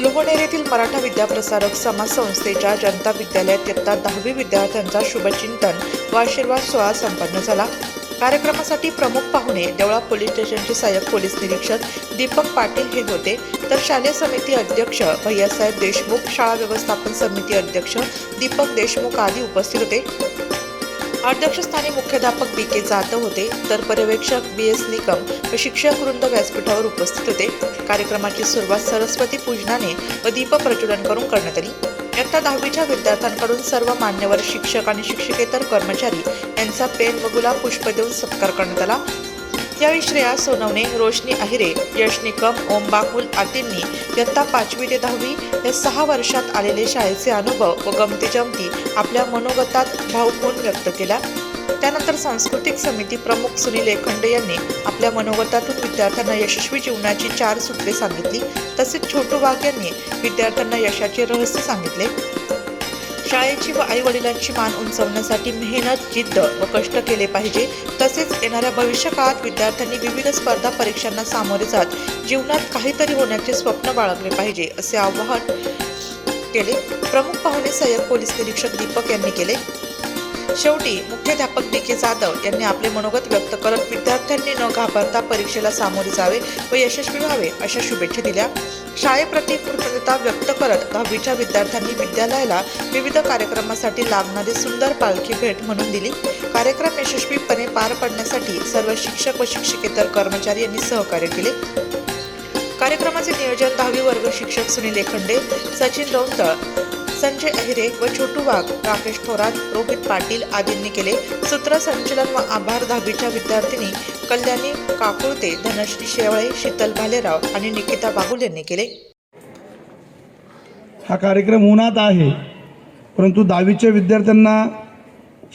लोहनेर येथील मराठा विद्याप्रसारक समाज संस्थेच्या जनता विद्यालयात इयत्ता दहावी विद्यार्थ्यांचा शुभचिंतन व आशीर्वाद सोहळा संपन्न झाला. कार्यक्रमासाठी प्रमुख पाहुणे देवळा पोलीस स्टेशनचे सहाय्यक पोलीस निरीक्षक दीपक पाटील हे होते. तर शालेय समिती अध्यक्ष भैयासाहेब देशमुख शाळा व्यवस्थापन समिती अध्यक्ष दीपक देशमुख आदी उपस्थित होते. अध्यक्षस्थानी मुख्याध्यापक बी के जाधव होते. तर पर्यवेक्षक बी एस निकम व शिक्षक वृंद व्यासपीठावर उपस्थित होते. कार्यक्रमाची सुरुवात सरस्वती पूजनाने व दीप प्रज्वलन करून करण्यात आली. इयत्ता दहावीच्या विद्यार्थ्यांकडून सर्व मान्यवर शिक्षक आणि शिक्षकेतर कर्मचारी यांचा पेन व गुलाब पुष्प देऊन सत्कार करण्यात आला. यावेळी श्रेया सोनवणे रोशनी अहिरे यश निकम ओम बाकुल आदींनी इयत्ता पाचवी ते दहावी या सहा वर्षात आलेले शाळेचे अनुभव व गमती जमती आपल्या मनोगतात भावपूर्ण व्यक्त केला. त्यानंतर सांस्कृतिक समिती प्रमुख सुनील एखंडे यांनी आपल्या मनोगतातून विद्यार्थ्यांना यशस्वी जीवनाची चार सूत्रे सांगितली. तसेच छोटू वाघ यांनी विद्यार्थ्यांना यशाचे रहस्य सांगितले. शाळेची व आई वडिलांची मान उंचवण्यासाठी मेहनत जिद्द व कष्ट केले पाहिजे. तसेच येणाऱ्या भविष्यकाळात विद्यार्थ्यांनी विविध स्पर्धा परीक्षांना सामोरे जात जीवनात काहीतरी होण्याचे स्वप्न बाळगले पाहिजे असे आवाहन केले. प्रमुख पाहुणे सहाय्यक पोलीस निरीक्षक दीपक यांनी केले. शेवटी मुख्याध्यापक डी के जाधव यांनी आपले मनोगत व्यक्त करत विद्यार्थी न घाबरता परीक्षेला सामोरे जावे व यशस्वी व्हावे अशा शुभेच्छा दिल्या. शाळेप्रती कृतज्ञता व्यक्त करत दहावीच्या विद्यार्थ्यांनी विद्यालयाला विविध कार्यक्रमासाठी लागणारी सुंदर पालखी भेट म्हणून दिली. कार्यक्रम यशस्वीपणे पार पाडण्यासाठी सर्व शिक्षक व शिक्षकेतर कर्मचारी यांनी सहकार्य केले. कार्यक्रमाचे नियोजन दहावी वर्ग शिक्षक सुनील एखंडे सचिन रौंतळ संजय अहिरे व छोटू वाघ राकेश थोरात रोहित पाटील आदींनी केले. सूत्रसंचलन व आभार दहावीच्या विद्यार्थिनी कल्याणी काकुळते धनश्री शेवळे शीतल भालेराव आणि निकिता बागुल यांनी केले. हा कार्यक्रम उन्हात आहे परंतु दहावीच्या विद्यार्थ्यांना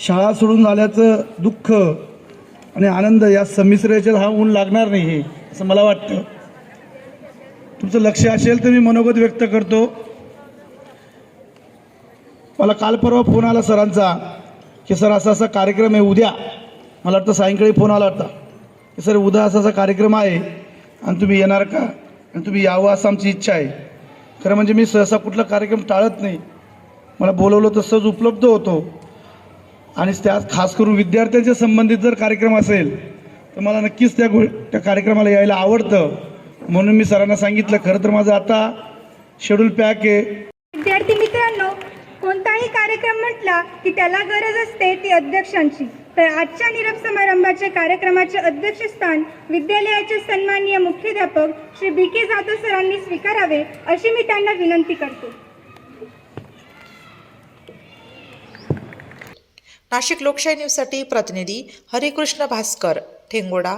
शाळा सोडून झाल्याचं दुःख आणि आनंद या संमिश्र याच्यात हा ऊन लागणार नाही हे असं मला वाटतं. तुमचं लक्ष असेल तर मी मनोगत व्यक्त करतो. मला काल परवा फोन आला सरांचा की सर असा असा कार्यक्रम आहे उद्या. मला वाटतं सायंकाळी फोन आला होता. की सर उद्या असा असा कार्यक्रम आहे आणि तुम्ही येणार का? आणि तुम्ही यावं असं आमची इच्छा आहे. खरं म्हणजे मी सहसा कुठला कार्यक्रम टाळत नाही. मला बोलवलं तर सहज उपलब्ध होतो. आणि त्यात खास करून विद्यार्थ्यांच्या संबंधित जर कार्यक्रम असेल तर मला नक्कीच त्या गो त्या कार्यक्रमाला यायला आवडतं. म्हणून मी सरांना सांगितलं खरं तर माझं आता शेड्यूल पॅक आहे. विद्यार्थी मित्रांनो कोणताही कार्यक्रम म्हटला की त्याला गरज असते ती अध्यक्षांची. तर आजच्या निरोप समारंभाच्या कार्यक्रमाचे अध्यक्षस्थान विद्यालयाचे सन्माननीय मुख्याध्यापक श्री बी के जाधव सरांनी स्वीकारावे अशी मी त्यांना विनंती करतो. नाशिक लोकशाही न्यूजसाठी प्रतिनिधी हरिकृष्ण भास्कर ठेंगोडा.